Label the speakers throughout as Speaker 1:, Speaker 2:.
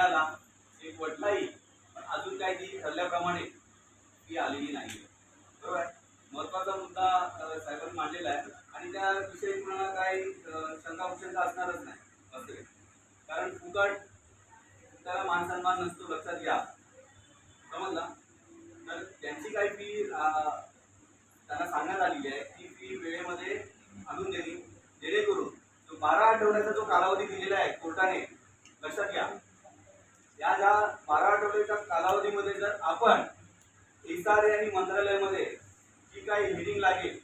Speaker 1: मिळाला एक वटलाही पण अजून काही ती ठरल्याप्रमाणे ती आलेली नाही. बरोबर? आहे महत्त्वाचा मुद्दा साहेबांनी मांडलेला आहे. आणि त्याविषयी तुम्हाला काही अ, शंका असणारच नाही असं कारण फुकट त्याला मान सन्मान नसतो लक्षात घ्या. समजला? तर त्यांची काही फी त्यांना सांगण्यात आलेली आहे ती फी वेळेमध्ये आणून देणे जेणेकरून जो बारा आठवड्याचा जो कालावधी दिलेला आहे कोर्टाने लक्षात घ्या. या ज्या बारा आठवड्याच्या कालावधीमध्ये जर आपण एस आर ए आणि मंत्रालयामध्ये जी काही हिडिंग लागेल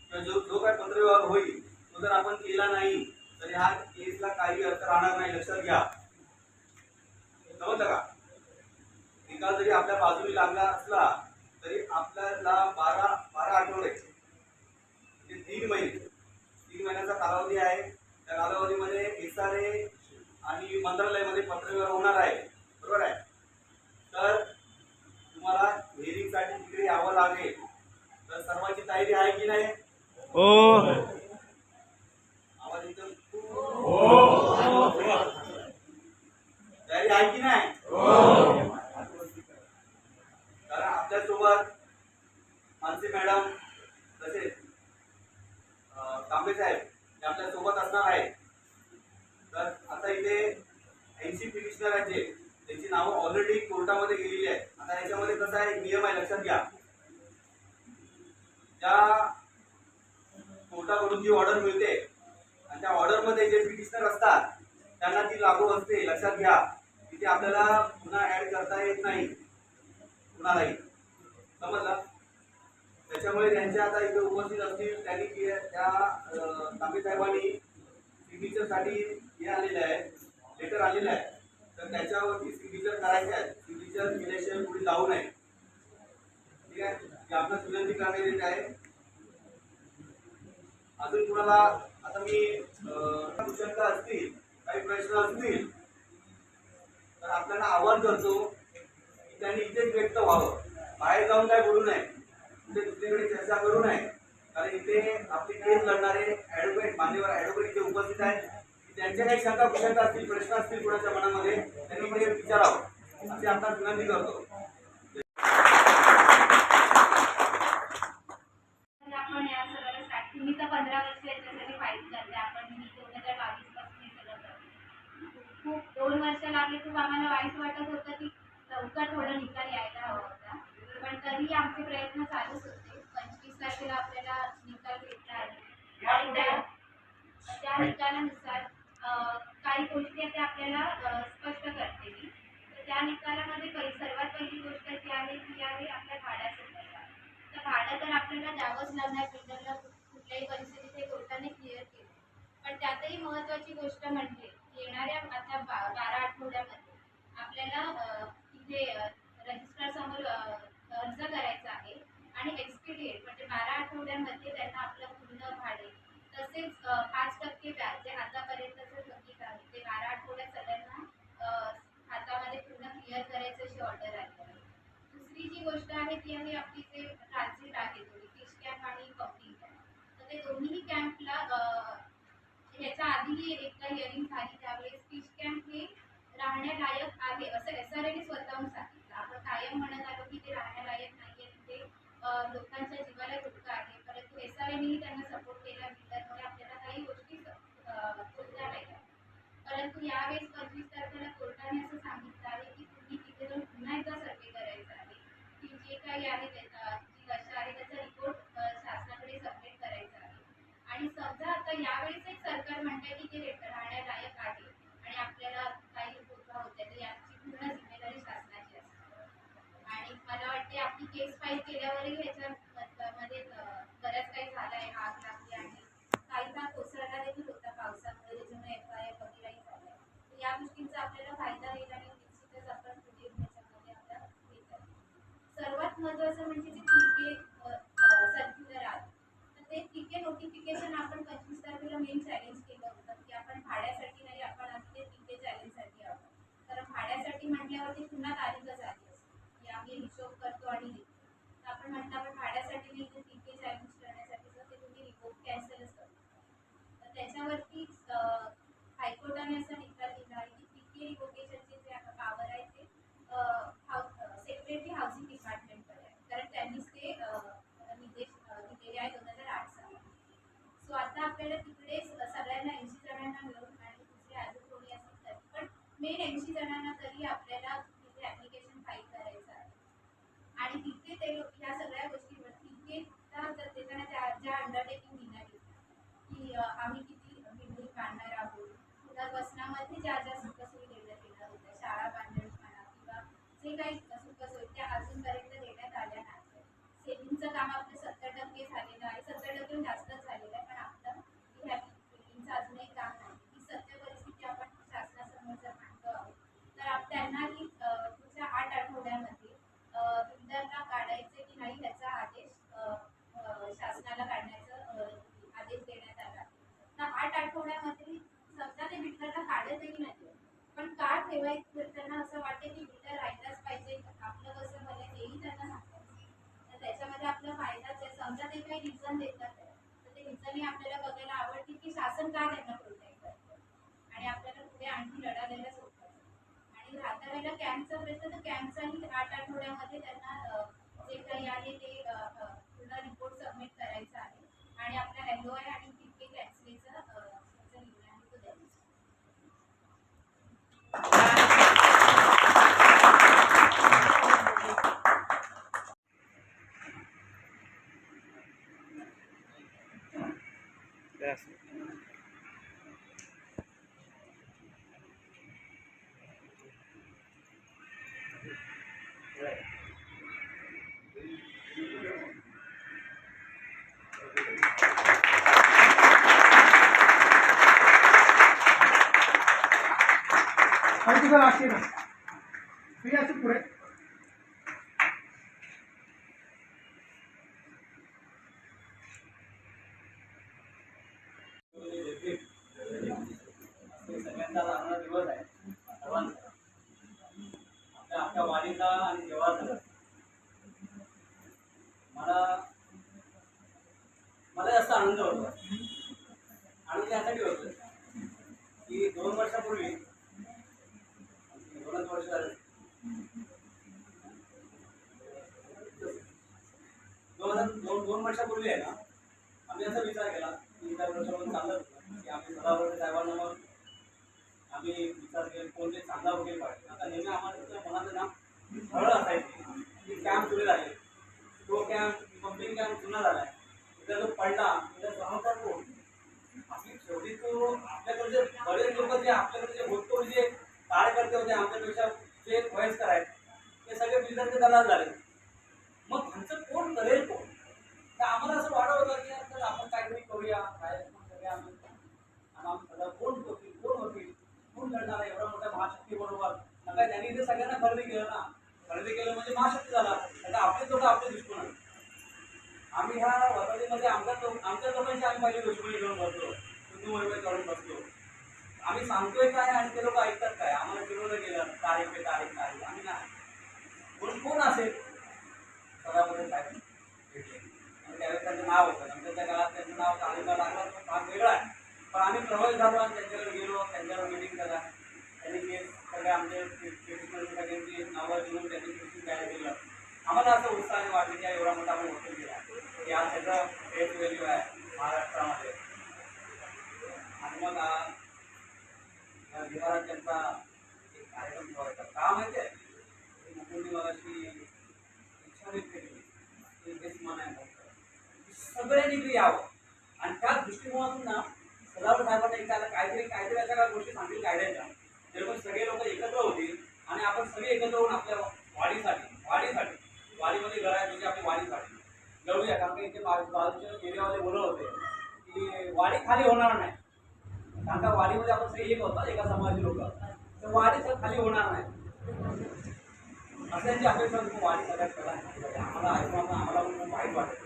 Speaker 1: किंवा जो जो काही पत्रव्यवहार होईल तो जर आपण केला नाही तर ह्या केसला काही अर्थ राहणार नाही. लक्षात घ्या. समजलं का? निकाल जरी आपल्या बाजूने लागला असला तरी आपल्याला बारा बारा आठवडे म्हणजे तीन महिने तीन महिन्याचा कालावधी आहे. त्या कालावधीमध्ये एस आर ए आणि मंत्रालयामध्ये पत्रव्यवहार होणार आहे. बरोबर आहे? तर तुम्हाला हेरिंगसाठी तिकडे यावं लागेल. तर सर्वांची तयारी आहे की नाही? आवाज एकदम तयारी आहे की नाही? कारण आपल्यासोबत मानसी मॅडम तसेच तांबे साहेब हे आपल्यासोबत असणार आहे तर आता इथे ऐंशी पिटिशनर आहेत जे त्यांची नावं ऑलरेडी कोर्टामध्ये गेलेली आहेत. आता याच्यामध्ये कसं आहे एक नियम आहे लक्षात घ्या. त्या कोर्टाकडून जी ऑर्डर मिळते आणि त्या ऑर्डरमध्ये जे पिटिशनर असतात त्यांना ती लागू असते लक्षात घ्या. तिथे आपल्याला पुन्हा ऍड करता येत नाही. कुणालाही. समजलं? त्याच्यामुळे त्यांच्या आता इथे उपस्थित असतील त्यांनी त्या अं, तांबे साहेबांनी सिग्नेचरसाठी हे आलेलं आहे लेटर आलेलं आहे. तर त्याच्यावरती सिग्नेचर करायचे आहे सिग्नेचर केल्याशिवाय पुढे जाऊ नये. ठीक आहे? आपलं विनंती करण्यात आहे. अजून कुणाला आता मी कुशंका असतील
Speaker 2: काही प्रश्न असतील तर आपल्याला आवाहन करतो. की त्यांनी इथेच व्यक्त व्हावं. बाहेर जाऊन काय बोलू नये. कुठे दुसरीकडे चर्चा करू नये. कारण इथे आपली केस लढणारे ॲडव्होकेट मान्यवर ॲडव्होकेट इथे उपस्थित आहेत त्यांच्या काही शंका कुशाचा असतील प्रश्न असतील कुणाच्या मनामध्ये त्यांनी म्हणजे विचारावं. असे आता विनंती करतो.
Speaker 3: टप्प्यांमध्ये त्यांना आपलं पूर्ण भाडे. तसेच पाच टक्के व्याज जे आतापर्यंतचं थकीत आहे ते बारा आठवड्यात सगळ्यांना हातामध्ये पूर्ण क्लिअर करायचं अशी ऑर्डर आली आहे. दुसरी जी गोष्ट आहे ती आहे आपली जे ट्रान्झिट आहे थोडी फिश कॅम्प आणि पब्लिक कॅम्प तर ते दोन्ही कॅम्पला ह्याच्या आधी एकदा हिअरिंग झाली त्यावेळेस फिश कॅम्प हे राहण्यालायक आहे असं एस आर स्वतःहून सांगितलं. आपण कायम म्हणत आलो की ते राहण्यालायक नाही आहे तिथे लोकांच्या जीवाला सरकारनेही त्यांना सपोर्ट केला त्यामुळे म्हणजे आपल्याला काही गोष्टी बोलल्या नाही. परंतु यावेळेस पंचवीस तारखेला कोर्टाने असं सांगितलं आहे की तुम्ही तिथे जाऊन पुन्हा एकदा सर्वे करायचा आहे. की जे काही आहे त्याचा जी दशा आहे त्याचा रिपोर्ट शासनाकडे सबमिट करायचा आहे. आणि समजा आता यावेळेस एक सरकार म्हणतंय की ते राहण्यात ज्या ज्या सुखसोयी देण्यात केल्या होत्या शाळा बांधणी म्हणा किंवा जे काही सुखसोयी त्या अजूनपर्यंत देण्यात आल्या नाही. सेव्हिंगचं काम आपलं सत्तर टक्के झालेलं आहे. सत्तर टक्के जास्त झालेलं आहे पण आपलं ह्या बिल्डिंगचं अजून काम नाही ही सत्य परिस्थिती आपण शासनासमोर जर मांडतो आहोत तर आप त्यांना ही पुढच्या आठ आठवड्यामध्ये बिल्डरला काढायचे की नाही याचा आदेश शासनाला
Speaker 2: काढण्यात página. दोन वर्षापूर्वी आहे ना आम्ही असा विचार केला तीन चार वर्षामध्ये चालत होतं. की आम्ही सदावर्ते साहेबांना मग आम्ही विचार केला कोणते चांगला वगैरे पाहिजे. आता नेहमी आम्हाला मनात ना सरळ असायची. की कॅम्प सुरू झाले. तो कॅम्प पंपिंग कॅम्प जुना आहे. तिथे जो पडला त्याचा सहसा कोण आपली शेवटी तो आपल्याकडे बरेच लोक जे आपल्याकडे जे भूतपूर्व जे कार्यकर्ते होते आमच्यापेक्षा जे वयस्कर आहेत ते सगळे बिल्डरचे दलाल झाले. मग त्यांचं कोण करेल कोण तर आम्हाला असं वाटत होतं की आपण काहीतरी करूया काय सगळे आम्ही आणि कोण वकील कोण वकील कोण लढणार आहे? एवढ्या मोठ्या महाशक्ती बरोबर नका त्यांनी इथे सगळ्यांना खरेदी केलं ना. खरेदी केलं म्हणजे महाशक्ती झाला. आता आपले लोक आपले दुश्मन आहेत. आम्ही ह्या वसाहतीमध्ये आमच्या लोक आमच्या लोकांची आम्ही पाहिजे दुश्मनी घेऊन बसलो. हिंदू मोहिमे काढून बसलो. आम्ही सांगतोय काय आणि ते लोक ऐकतात काय? आम्हाला फिरवलं गेलं तारीख पे तारीख तारीख. आम्ही नाही. कोण कोण असेल? सदामध्ये साहेब त्यांचं नाव होतं नंतर त्या काळात त्यांचं नाव तालुका लागला तो भाग वेगळा आहे. पण आम्ही प्रभावित झालो आणि त्यांच्याकडे गेलो त्यांच्यावर मिटिंग करा त्यांनी केस सगळे आमचे पेटिशनर सगळ्यांची नावं घेऊन त्यांनी केस तयार केलं. आम्हाला असं उत्साहाने वाटलं की एवढा मोठा आपण हॉटेल केला की आज त्याचा फेस व्हॅल्यू आहे महाराष्ट्रामध्ये. आणि मग आ- विहारात त्यांचा एक कार्यक्रम ठेवायचा का माहिती आहे? मुकुंदी मगाशी इच्छा व्यक्त केली. की तेच मन आहे सगळ्यांनी इकडे यावं. आणि त्या दृष्टिकोनातून ना सदावर साहेबांना एक त्याला काहीतरी काहीतरी अशा काही गोष्टी सांगतील कायद्याच्या जेणेकरून सगळे लोक एकत्र होतील आणि आपण सगळे एकत्र होऊन आपल्या वाढीसाठी वाढीसाठी वाडीमध्ये घर आहे म्हणजे आपली वाढीसाठी लढूया कारण की इथे बाजूच्या एरियामध्ये बोलत होते की वाडी खाली होणार नाही. कारण का वाडीमध्ये आपण सगळे एक होतो एका समाजाचे लोक तर वाडी सर खाली होणार नाही. असल्याची अपेक्षा वाडी सगळ्यात करा आम्हाला ऐकून आम्हाला खूप वाईट वाटतं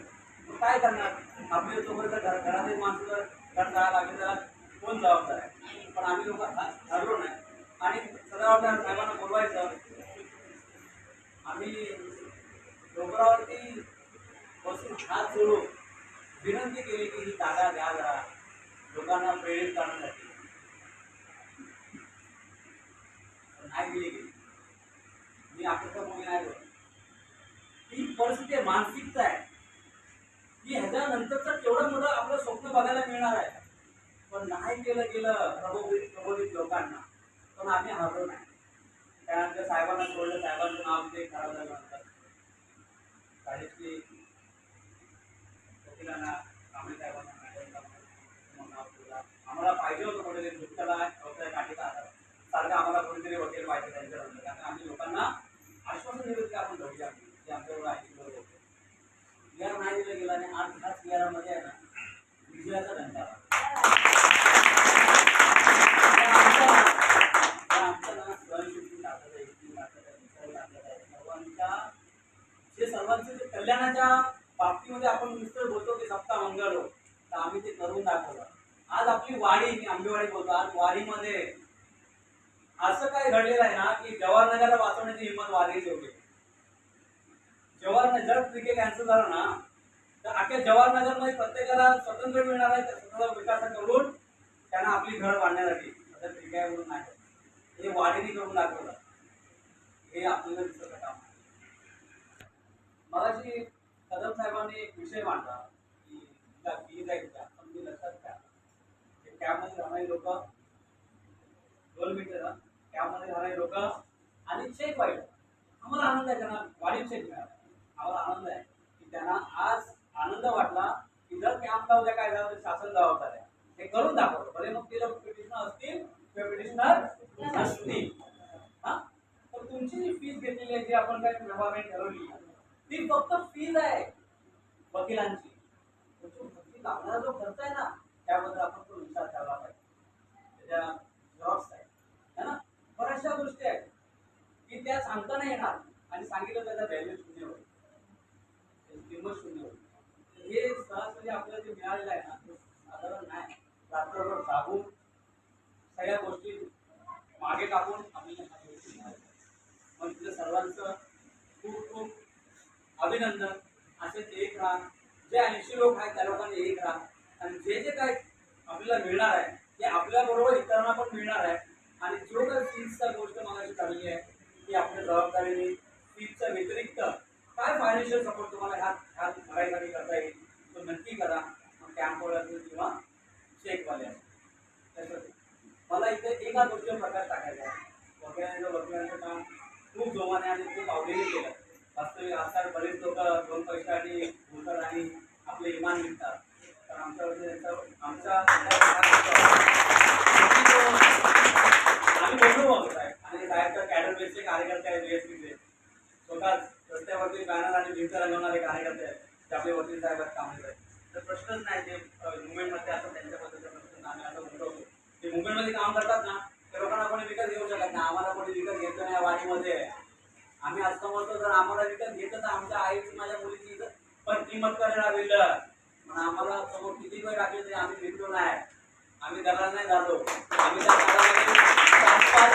Speaker 2: काय करणार? आपले तोपर्यंत घर घरातील माणसं जर घर जायला लागले त्याला कोण जबाबदार आहे? पण आम्ही लोक ठरलो नाही. आणि सदावर्तन साहेबांना बोलवायचं आम्ही डोंगरावरती बसून हात जोडून विनंती केली की ही जागा द्या जरा लोकांना प्रेरित करण्यासाठी. नाही दिली गेली. मी अपेक्षा मुली नाही ती ही परिस्थिती मानसिकता आहे. की ह्याच्यानंतरचं केवढं मोठं आपलं स्वप्न बघायला मिळणार आहे? पण नाही केलं गेलं प्रबोधित प्रबोधित लोकांना पण आम्ही हरलो नाही. त्यानंतर साहेबांना सोडलं साहेबांचं नाव ते खराब झाल्यानंतर वकिलांना कांबळे साहेबांना आम्हाला पाहिजे होतं कोणीतरी दुःखाला व्यवसाय सारखं आम्हाला कोणीतरी वकील पाहिजे त्यांच्या कारण आम्ही लोकांना आश्वासन दिलं की आपण घडूया की आमच्याकडे आहे. नाही दिलं गेलं आणि आज ह्याच विहारामध्ये आहे ना विजयाचा जे सर्वांचे जे कल्याणाच्या बाबतीमध्ये आपण नुसतं बोलतो की सप्ता मंगळ हो. तर आम्ही ते करून दाखवलं. आज आपली वाडी मी आंबेवाडी बोलतो आज वाडीमध्ये असं काय घडलेलं आहे ना की जवाहरनगरला वाचवण्याची हिंमत वाढली होती जवाहरनगर क्रिकेट कॅन्सल झालं ना तर अख्या जवाहरनगरमध्ये प्रत्येकाला स्वतंत्र मिळणार आहे स्वतःचा विकास करून त्यांना आपली घर बांधण्यासाठी. आता क्रिकेटवरून नाही. हे वाढीने करून दाखवलं. हे आपल्याला दिसत काम. मगाशी कदम साहेबांनी एक विषय मांडला की त्या फीज आहेत त्या पण मी लक्षात घ्या. ते त्यामध्ये राहणारी लोक दोन मिनिटं त्यामध्ये राहणारे लोक आणि चेक वाईट. आम्हाला आनंद आहे त्यांना. वाढीव चेक मिळाला. आम्हाला आनंद आहे. की त्यांना आज आनंद वाटला की जर कॅम्प लावल्या काय झालं तर शासन जबाबदार आहे. हे करून दाखवलं. भले मग तिला पिटिशनर असतील किंवा पिटिशनर नसतील. हा? तर तुमची जी फीज घेतलेली आहे जी आपण काय व्यवहार ठरवली ती फक्त फीज आहे वकिलांची. वकील लागणारा जो खर्च आहे ना त्याबद्दल आपण तो विचार करायला पाहिजे. त्याच्या जॉब्स आहेत. है ना? बऱ्याचशा गोष्टी आहेत. की त्या सांगता नाही येणार. आणि सांगितलं त्याचा व्हॅल्यू शून्य होईल. किंमत शून्य होती. हे सहजपणे म्हणजे आपल्याला जे मिळालेलं आहे ना ते साधारण नाही. रात्रभर जागून सगळ्या गोष्टी मागे टाकून आपल्याला ह्या गोष्टी मिळाल्या. मग तिथं सर्वांचं खूप खूप अभिनंदन. असेच एक राहा जे ऐंशी लोक आहेत त्या लोकांनी एक राहा आणि जे जे काय आपल्याला मिळणार आहे ते आपल्याबरोबर इतरांना पण मिळणार आहे. आणि जो काही फीजचा गोष्ट मागायची चालली आहे ती आपल्या जबाबदारीने फीजच्या व्यतिरिक्त काय फायनान्शियल सपोर्ट तुम्हाला ह्या ह्या भरायसाठी करता येईल? तो नक्की करा. मग कॅम्पवर असेल किंवा शेकवाले असेल मला इथे एका गोष्टीवर प्रकाश टाकायचा आहे. वकिलांचं वकिलांचं काम खूप जोमाने आणि खूप आवडीने केलं. वास्तविक आजकाल बरेच लोक दोन पैशासाठी बोलतात आणि आपले इमान विकतात. तर आमच्यावरती आमच्या आम्ही बोललो मग साहेब. आणि साहेबच्या कॅडर बेसचे कार्यकर्ते आहेत बीएसपीचे स्वतःच रस्त्यावरती बॅनर आणि भिंत रंगवणारे कार्यकर्ते आहेत ते आपले वकील साहेब आहेत कामाचे आहेत. तर प्रश्नच नाही ते मुंबईमध्ये असतात त्यांच्या पद्धतीचा प्रश्न आम्ही असं म्हणतो ते मुंबईमध्ये काम करतात ना तर लोकांना कोणी विकत घेऊ शकत नाही. आम्हाला कोणी विकत घेतो नाही वाडीमध्ये. आम्ही असं म्हणतो जर आम्हाला विकत घेतलं तर आमच्या आईची माझ्या मुलीची इथं पण किंमत करणार बिल्डर पण आम्हाला समोर किती वेळ टाकले तरी आम्ही विकलो नाही. आम्ही दलाल नाही झालो. आम्ही त्या पाच पाच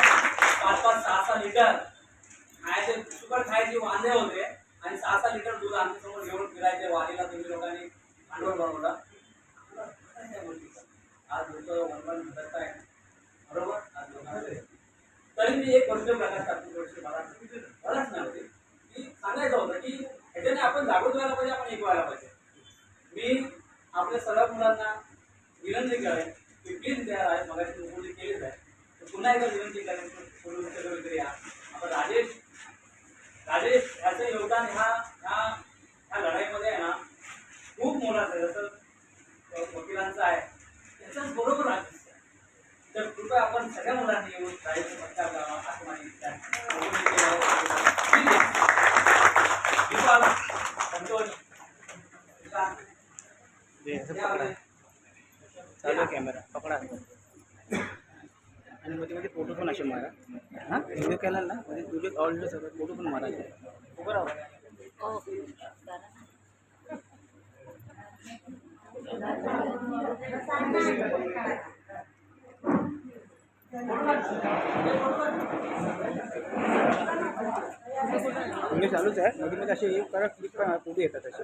Speaker 2: पाच पाच सहा सहा लिटर खायचे सुकर खायचे वांदे होते. आणि सहा सहा लिटर दूध आमच्यासमोर घेऊन फिरायचे वारीला तुम्ही लोकांनी भांडवल बनवलं. आज लोक वनवन आहे बरोबर? आज लोकांना तरी मी एक गोष्ट प्रकाश टाकतो गोष्ट मला मलाच नव्हती की सांगायचं होतं की ह्याच्याने आपण जागृत व्हायला पाहिजे आपण एक व्हायला पाहिजे. मी आपल्या सर्व मुलांना विनंती करेन की प्लीज तयार आहे मगाशी केलीच आहे. तर पुन्हा एकदा विनंती करेन वगैरे या. आपण राजेश राजेश ह्याचं योगदान ह्या ह्या ह्या लढाईमध्ये आहे ना खूप मोलाचं आहे. जसं वकिलांचं आहे. त्याच्याच बरोबर राजेश तर कृपया आपण सगळ्या मुलांनी येऊन राजेश पत्कार लावा असं माझी संतोष
Speaker 4: चालू कॅमेरा. पकडा. आणि मध्ये मध्ये फोटो पण असे मारा. हां? व्हिडिओ केला ना मध्ये व्हिडिओ ऑलरेडी सगळं फोटो पण मारायचे. उभं राहा चालूच आहे. मध्ये मध्ये असे एक करा क्लिक करा फोटो येतात असे.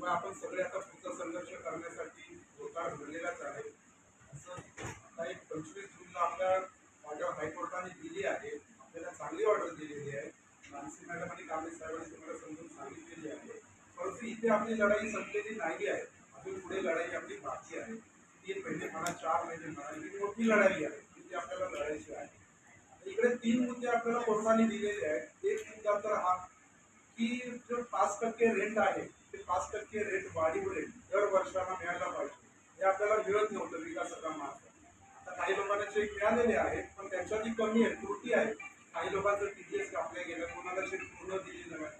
Speaker 5: शिवाय आपण सगळे आता पुढचा संघर्ष करण्यासाठी होकार भरलेलाच आहे. असं आता एक पंचवीस जूनला आपल्या माझ्या हायकोर्टाने दिली आहे. आपल्याला चांगली ऑर्डर दिलेली आहे. मानसी मॅडम आणि कांबळे साहेबांनी तुम्हाला समजून सांगितलेली आहे. परंतु इथे आपली लढाई संपलेली नाही आहे. अजून पुढे लढाई आपली बाकी आहे. तीन महिने म्हणा चार महिने म्हणा ही मोठी लढाई आहे. ती आपल्याला लढायची आहे. इकडे तीन मुद्दे आपल्याला कोर्टाने दिलेले आहेत. एक मुद्दा तर हा की जो पाच टक्के रेंट आहे ते पाच टक्के रेट वाढीमुळे दर वर्षाला मिळायला पाहिजे. हे आपल्याला मिळत नव्हतं विकासकामार्फत आता काही लोकांना चेक मिळालेले आहेत पण त्याच्यातही कमी आहे त्रुटी आहे काही लोकांचं टीडीएस कापले गेलं कोणाला चेक पूर्ण दिलेलं नाही.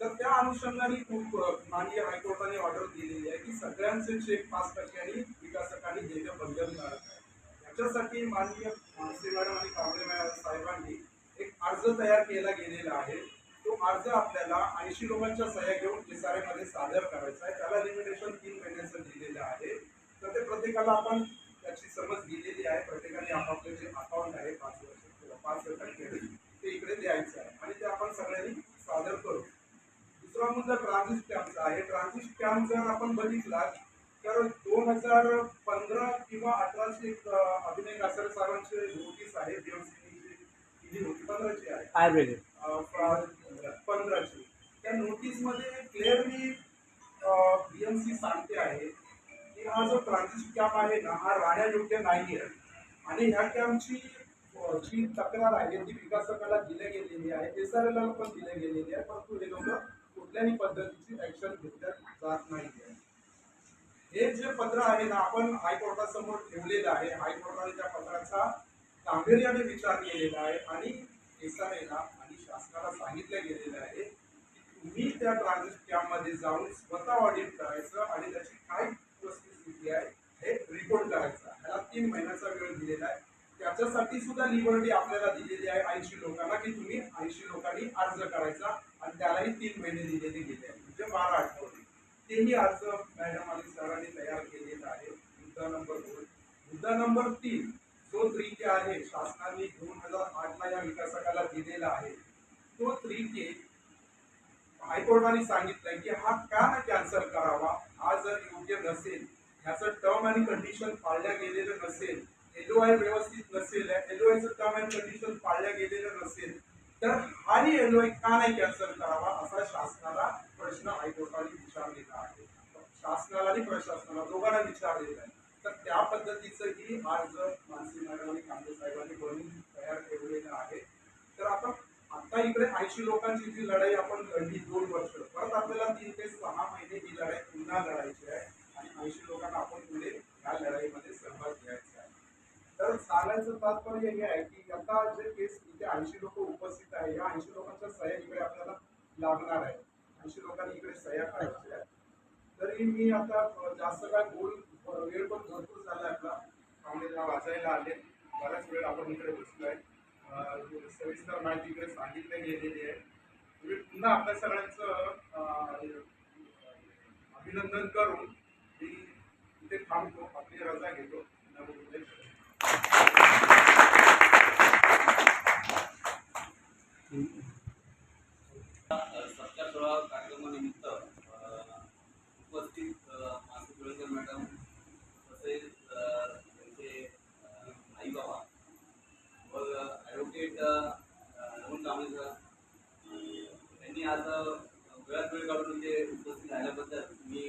Speaker 5: तर त्या अनुषंगाने खूप माननीय हायकोर्टाने ऑर्डर दिलेली आहे की सगळ्यांचे चेक पाच टक्क्यांनी विकासकांनी देणं बंधनकारक आहे. याच्यासाठी माननीय मानसी मॅडम आणि कांबळे मॅडम साहेबांनी एक अर्ज तयार केला गेलेला आहे. अर्ज आपल्याला ऐंशी लोकांच्या सह्या घेऊन मध्ये सादर करायचा आहे. त्याला लिमिटेशन तीन महिन्याचं दिलेलं आहे. तर ते प्रत्येकाला आपण त्याची समज दिलेली आहे. प्रत्येकाने आपापले जे अकाउंट आहे पाच वर्ष किंवा पाच टक्के ते इकडे द्यायचं आहे. आणि ते आपण सगळ्यांनी सादर करू. दुसरा मुद्दा ट्रान्झिट कॅम्पचा आहे. ट्रान्झिट कॅम्प जर आपण बघितला तर दोन हजार पंधरा किंवा अठराची एक अं, अभिनय कासर साहेबांची नोटीस आहे. बीएमसीची जी होती पंधराची आहे.
Speaker 2: फायर ब्रिगेड
Speaker 5: पंधराची त्या नोटीसमध्ये क्लिअरली बीएमसी सांगते आहे की हा जो ट्रान्झिशन कॅम्प आहे ना हा राहण्यायोग्य नाही आहे आणि ह्या कॅम्पची जी तक्रार आहे ती विकासकाला दिल्या गेलेली आहे एस आर एल पण दिल्या गेलेली आहे परंतु हे लोक कुठल्याही पद्धतीची ॲक्शन घेतल्या जात नाही आहे हे जे पत्र आहे ना आपण हायकोर्टासमोर ठेवलेलं आहे. हायकोर्टाने त्या पत्राचा गांभीर्याने विचार केलेला आहे आणि एस आर एला शासनाला सांगितलं गेलेलं आहे की तुम्ही त्या ट्रान्झिट कॅम्पमध्ये जाऊन स्वतः ऑडिट करायचं आणि त्याची काय वस्तुस्थिती आहे हे रिपोर्ट करायचा. ह्याला तीन महिन्याचा वेळ दिलेला आहे. त्याच्यासाठी सुद्धा लिबर्टी आपल्याला दिलेली आहे ऐंशी लोकांना की तुम्ही ऐंशी लोकांनी अर्ज करायचा आणि त्यालाही तीन महिने दिलेले गेले आहेत. म्हणजे बारा आठवडे. तेही अर्ज मॅडम आणि सरांनी तयार केलेला आहे. मुद्दा नंबर दोन. मुद्दा नंबर तीन. जो त्रिक आहे शासनाने दोन हजार आठला या विकासकाला दिलेला आहे. तो त्रिके हायकोर्टाने सांगितलंय की हा का ना कॅन्सल करावा? हा जर योग्य नसेल ह्याचं टर्म आणि कंडिशन पाळल्या गेलेलं नसेल एलओआय व्यवस्थित नसेल एलओआयचं टर्म अँड कंडिशन पाळल्या गेलेलं नसेल तर हाही एलओआय का नाही कॅन्सल करावा असा शासनाला प्रश्न हायकोर्टाने विचारलेला आहे शासनाला आणि प्रशासनाला दोघांना विचारलेला आहे तर त्या पद्धतीचंही आज मानसी मॅडम आणि कांदे साहेबांनी बनवून तयार ठेवलेलं आहे तर आपण आता इकडे ऐंशी लोकांची जी लढाई आपण लढली दोन वर्ष परत आपल्याला तीन ते सहा महिने ही लढाई पुन्हा लढायची आहे आणि ऐंशी लोकांना आपण पुढे या लढाईमध्ये सहभाग घ्यायचा आहे तर सांगायचं तात्पर्य हे आहे की आता जे केस इथे ऐंशी लोक उपस्थित आहे या ऐंशी लोकांच्या सह्या इकडे आपल्याला लागणार आहे ऐंशी लोकांनी इकडे सह्या करायच्या आहेत तरी मी आता अ, जास्त काय बोल वेळ पण भरपूर झाला आपला पाहुणेला वाचायला आले बराच वेळ आपण इकडे बसलोय. सविस्तर माहिती इकडे सांगितले गेलेली आहे. मी पुन्हा आपल्या सगळ्यांचं अभिनंदन करून मी इथे थांबतो आपली रजा घेतो.
Speaker 1: रमण कांबळे सर त्यांनी आज वेळात वेळ काढून इथे उपस्थित राहिल्याबद्दल मी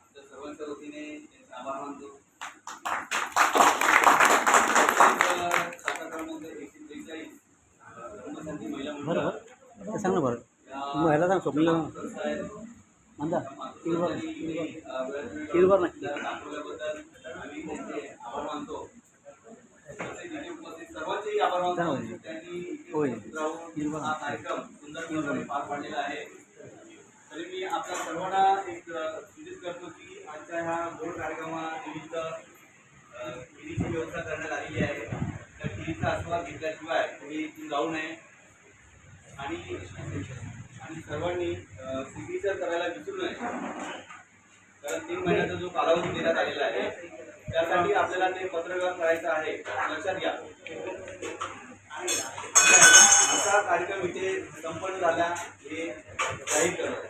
Speaker 1: आमच्या सर्वांच्या वतीने त्यांचे आभार मानतो. क्रमांक एकशे त्रेचाळीस महिला मंडळ
Speaker 2: बरं सांग ना बरं. मग ह्याला सांग. मांदा किलवर किलवर नाही.
Speaker 1: दाखवल्याबद्दल आम्ही त्यांचे आभार मानतो. सर्वांचेही आभार मानतो
Speaker 2: होय.
Speaker 1: त्यांनी इथे
Speaker 2: होय.
Speaker 1: उपस्थित हा कार्यक्रम सुंदर प्रकारे पार पाडलेला आहे तरी मी आपल्या सर्वांना एक अ, सूचित करतो की आजच्या ह्या गोड कार्यक्रमानिमित्त टीव्हीची व्यवस्था करण्यात आलेली आहे त्या टीव्हीचा आस्वाद घेतल्याशिवाय तुम्ही इथून जाऊ नये आणि आणि सर्वांनी सिग्नेचर करायला विसरू नये कारण तीन महिन्याचा जो कालावधी देण्यात आलेला आहे त्यासाठी आपल्याला ते पत्रकार करायचं आहे. लक्षात घ्या. असा कार्यक्रम इथे संपन्न झाला. हे जाहीर करत